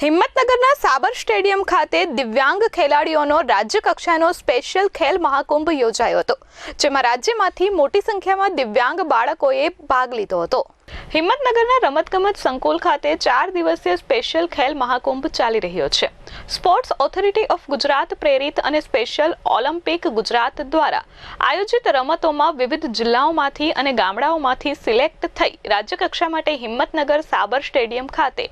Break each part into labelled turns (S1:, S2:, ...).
S1: હિંમતનગરના સાબર stadium ખાતે દિવ્યાંગ ખેલાડીઓનો રાજ્ય કક્ષાનો સ્પેશિયલ ખેલ મહાકુંભ યોજાયો હતો, જેમાં રાજ્યમાંથી મોટી સંખ્યામાં દિવ્યાંગ બાળકોએ ભાગ લીધો હતો. હિંમતનગરના રમતગમત સંકુલ ખાતે ચાર દિવસીય સ્પેશિયલ ખેલ મહાકુંભ ચાલી રહ્યો છે. સ્પોર્ટ્સ ઓથોરિટી ઓફ ગુજરાત પ્રેરિત અને સ્પેશિયલ ઓલિમ્પિક ગુજરાત દ્વારા આયોજિત રમતોમાં વિવિધ જિલ્લાઓમાંથી અને ગામડાઓમાંથી સિલેક્ટ થઈ રાજ્યકક્ષા માટે હિંમતનગર સાબર સ્ટેડિયમ ખાતે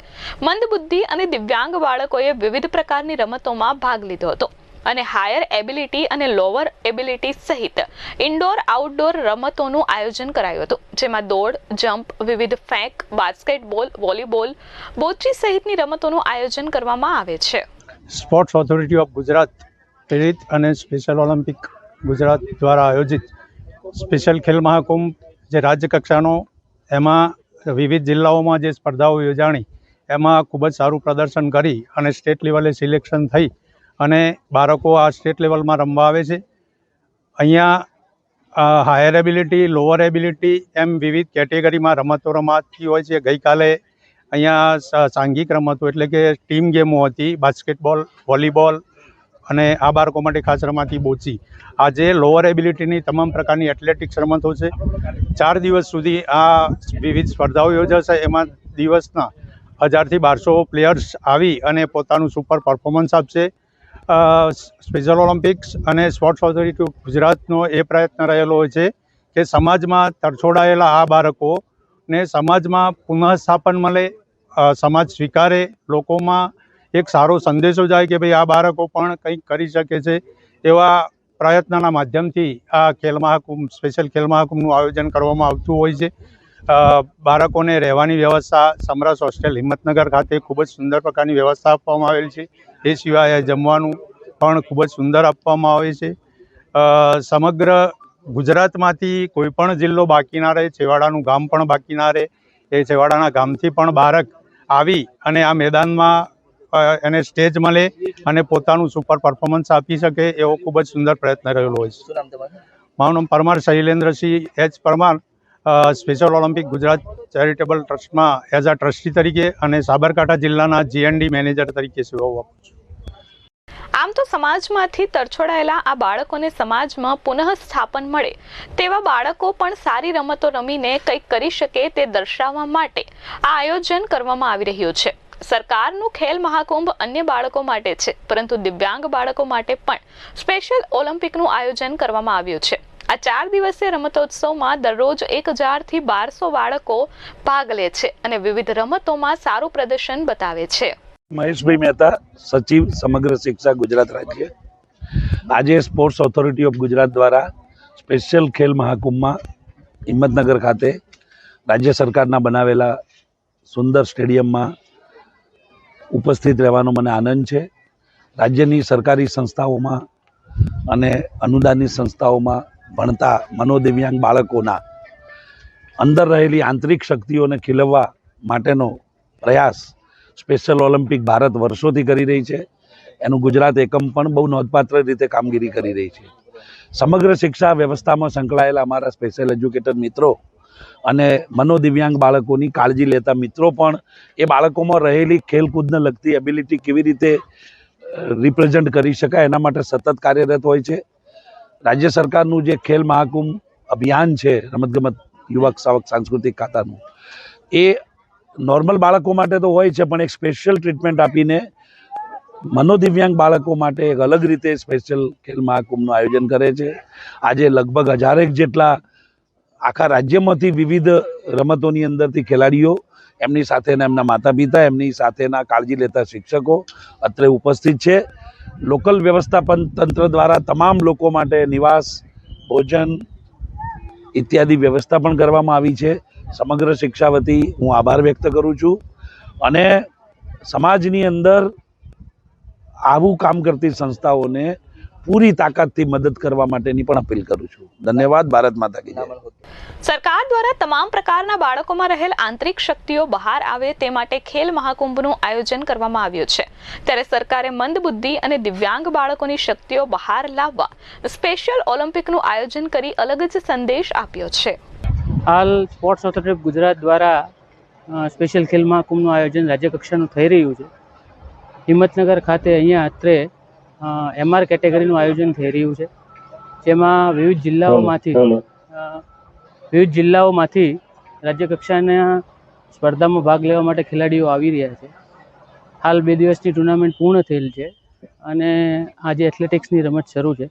S1: મંદબુદ્ધિ અને દિવ્યાંગ બાળકોએ વિવિધ પ્રકારની રમતોમાં ભાગ લીધો હતો. અને હાયર એબિલિટી અને લોઅર એબિલિટી સહિત ઇન્ડોર આઉટડોર રમતોનું આયોજન કરાયું હતું. જેમાં દોડ જમ્પ વિવિધ ફેંક, બાસ્કેટબોલ, વોલીબોલ, બોચી સહિતની રમતોનું આયોજન કરવામાં આવે છે.
S2: સ્પોર્ટ્સ ઓથોરિટી ઓફ ગુજરાત પ્રેરિત અને સ્પેશિયલ ઓલિમ્પિક ગુજરાત દ્વારા આયોજિત સ્પેશિયલ ખેલ મહાકુંભ જે રાજ્ય કક્ષાનો, એમાં વિવિધ જિલ્લાઓમાં જે સ્પર્ધાઓ યોજાણી, એમાં ખૂબ જ સારું પ્રદર્શન કરી અને સ્ટેટ લેવલે સિલેક્શન થઈ અને બાળકો આ સ્ટેટ લેવલમાં રમવા આવે છે. અહીંયા હાયર એબિલિટી લોઅર એબિલિટી એમ વિવિધ કેટેગરીમાં રમતો રમાતી હોય છે. ગઈકાલે અહીંયા સાંઘિક રમતો એટલે કે ટીમ ગેમો હતી, બાસ્કેટબોલ, વોલીબોલ અને આ બાળકો માટે ખાસ રમાતી બોચી. આજે લોઅર એબિલિટીની તમામ પ્રકારની એથ્લેટિક્સ રમતો છે. ચાર દિવસ સુધી આ વિવિધ સ્પર્ધાઓ યોજાશે. એમાં દિવસના હજારથી બારસો પ્લેયર્સ આવી અને પોતાનું સુપર પરફોર્મન્સ આપશે. સ્પેશિયલ ઓલિમ્પિક્સ અને સ્પોર્ટ્સ ઓથોરિટી ગુજરાતનો એ પ્રયત્ન રહેલો હોય છે કે સમાજમાં તરછોડાયેલા આ બાળકોને સમાજમાં પુનઃસ્થાપન મળે સમાજ સ્વીકારે, લોકોમાં એક સારો સંદેશો જાય કે ભાઈ આ બાળકો પણ કંઈક કરી શકે છે એવા પ્રયત્નના માધ્યમથી આ ખેલ મહાકુંભ, સ્પેશિયલ ખેલ મહાકુંભનું આયોજન કરવામાં આવતું હોય છે. બાળકોને રહેવાની વ્યવસ્થા સમરસ હોસ્ટેલ હિંમતનગર ખાતે ખૂબ જ સુંદર પ્રકારની વ્યવસ્થા આપવામાં આવેલ છે. એ સિવાય જમવાનું પણ ખૂબ જ સુંદર આપવામાં આવે છે. સમગ્ર ગુજરાતમાંથી કોઈ પણ જિલ્લો બાકી ના રહે છેવાડાનું ગામ પણ બાકી ના રહે એ છેવાડાના ગામથી પણ બાળક આવી અને આ મેદાનમાં એને સ્ટેજ મળે અને પોતાનું સુપર પરફોર્મન્સ આપી શકે એવો ખૂબ જ સુંદર પ્રયત્ન રહેલો હોય છે. મારું નામ Parmar Shailendrasinh H Parmar. Special Olympic Gujarat charitable ટ્રસ્ટમાં as a trustee તરીકે અને સાબરકાંઠા જિલ્લાના જીએનડી મેનેજર તરીકે સેવાઓ આપું છું.
S1: આમ તો સમાજમાંથી તરછોડાયેલા આ બાળકોને સમાજમાં પુનઃ સ્થાપન મળે, તેવા બાળકો પણ સારી રમતો રમીને કંઈક કરી શકે તે દર્શાવવા માટે આ આયોજન કરવામાં આવી રહ્યું છે. સરકારનું ખેલ મહાકુંભ અન્ય બાળકો માટે છે, પરંતુ દિવ્યાંગ બાળકો માટે પણ સ્પેશિયલ ઓલિમ્પિકનું આયોજન કરવામાં આવ્યું છે. આ ચાર દિવસીય રમતોત્સવમાં દરરોજ એક હજારથી બારસો બાળકો ભાગ લે છે અને વિવિધ રમતોમાં સારું પ્રદર્શન બતાવે છે.
S3: મહેશભાઈ મહેતા, સચિવ સમગ્ર શિક્ષા ગુજરાત રાજ્ય. આજે સ્પોર્ટ્સ ઓથોરિટી ઓફ ગુજરાત દ્વારા સ્પેશિયલ ખેલ મહાકુંભમાં હિંમતનગર ખાતે રાજ્ય સરકારના બનાવેલા સુંદર સ્ટેડિયમમાં ઉપસ્થિત રહેવાનો મને આનંદ છે. રાજ્યની સરકારી સંસ્થાઓમાં અને અનુદાનિત સંસ્થાઓમાં ભણતા મનોદિવ્યાંગ બાળકોના અંદર રહેલી આંતરિક શક્તિઓને ખીલવવા માટેનો પ્રયાસ સ્પેશિયલ ઓલિમ્પિક ભારત વર્ષોથી કરી રહી છે. એનું ગુજરાત એકમ પણ બહુ નોંધપાત્ર રીતે કામગીરી કરી રહી છે. સમગ્ર શિક્ષા વ્યવસ્થામાં સંકળાયેલા અમારા સ્પેશિયલ એજ્યુકેટર મિત્રો અને મનોદિવ્યાંગ બાળકોની કાળજી લેતા મિત્રો પણ એ બાળકોમાં રહેલી ખેલકૂદને લગતી એબિલિટી કેવી રીતે રિપ્રેઝન્ટ કરી શકાય એના માટે સતત કાર્યરત હોય છે. રાજ્ય સરકારનું જે ખેલ મહાકુંભ અભિયાન છે, રમતગમત, યુવક, સાવક, સાંસ્કૃતિક ખાતાનું, એ નોર્મલ બાળકો માટે તો હોય છે, પણ એક સ્પેશિયલ ટ્રીટમેન્ટ આપીને મનોદિવ્યાંગ બાળકો માટે એક અલગ રીતે સ્પેશિયલ ખેલ મહાકુંભનું આયોજન કરે છે. આજે લગભગ હજારેક જેટલા આખા રાજ્યમાંથી વિવિધ રમતોની અંદરથી ખેલાડીઓ એમની સાથેના એમના માતા પિતા એમની સાથેના કાળજી લેતા શિક્ષકો અત્રે ઉપસ્થિત છે. લોકલ વ્યવસ્થાપન તંત્ર દ્વારા તમામ લોકો માટે નિવાસ, ભોજન ઇત્યાદિ વ્યવસ્થા પણ કરવામાં આવી છે. સમગ્ર શિક્ષા વતી હું આભાર વ્યક્ત કરું છું. અને સમાજની અંદર આવું કામ કરતી સંસ્થાઓને પૂરી તાકાતથી મદદ કરવા માટેની પણ અપીલ કરું છું. ધન્યવાદ ભારત માતા કી જય.
S1: સરકાર દ્વારા તમામ પ્રકારના બાળકોમાં રહેલ આંતરિક શક્તિઓ બહાર આવે તે માટે ખેલ મહાકુંભનું આયોજન કરવામાં આવ્યું છે. ત્યારે સરકારે મંદબુદ્ધિ અને દિવ્યાંગ બાળકોની શક્તિઓ બહાર લાવવા સ્પેશિયલ ઓલિમ્પિકનું આયોજન કરી અલગ જ સંદેશ આપ્યો છે.
S4: હાલ સ્પોર્ટ્સ ઓથોરિટી ગુજરાત દ્વારા સ્પેશિયલ ખેલ મહાકુંભનું આયોજન રાજ્ય કક્ષાનું થઈ રહ્યું છે. હિંમતનગર ખાતે અહીંયા અત્રે એમઆર કેટેગરીનું આયોજન થઈ રહ્યું છે. જેમાં વિવિધ જિલ્લાઓમાંથી વિવિધ જિલ્લાઓમાંથી રાજ્ય કક્ષાના સ્પર્ધામાં ભાગ લેવા માટે ખેલાડીઓ આવી રહ્યા છે. હાલ બે દિવસની ટુર્નામેન્ટ પૂર્ણ થયેલ છે અને આજે એથ્લેટિક્સની રમત શરૂ છે.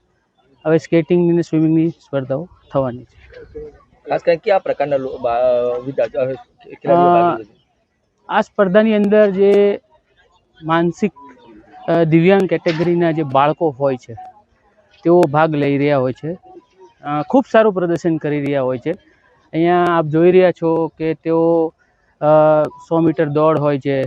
S4: હવે સ્કેટિંગની અને સ્વિમિંગની સ્પર્ધાઓ થવાની છે.
S5: ખાસ કરીને કયા પ્રકારના?
S4: આ સ્પર્ધાની અંદર જે માનસિક દિવ્યાંગ કેટેગરીના જે બાળકો હોય છે તેઓ ભાગ લઈ રહ્યા હોય છે. ખૂબ સારું પ્રદર્શન કરી રહ્યા હોય છે. અહીંયા આપ જોઈ રહ્યા છો કે તેઓ સો મીટર દોડ હોય છે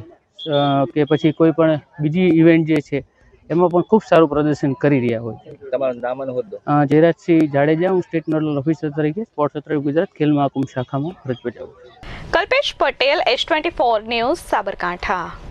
S4: કે પછી કોઈ પણ બીજી ઇવેન્ટ જે છે એમાં પણ ખૂબ સારું પ્રદર્શન કરી રહ્યા હોય છે.
S5: તમારું નામ અને હોદ્દો.
S4: જયરાજસિંહ જાડેજા હું સ્ટેટ નોડલ ઓફિસર તરીકે સ્પોર્ટ્સ ઓથોરિટી ગુજરાત ખેલ મહાકુંભ શાખામાં ફરજ બજાવું
S1: Kalpesh Patel S twenty four news Sabarkantha.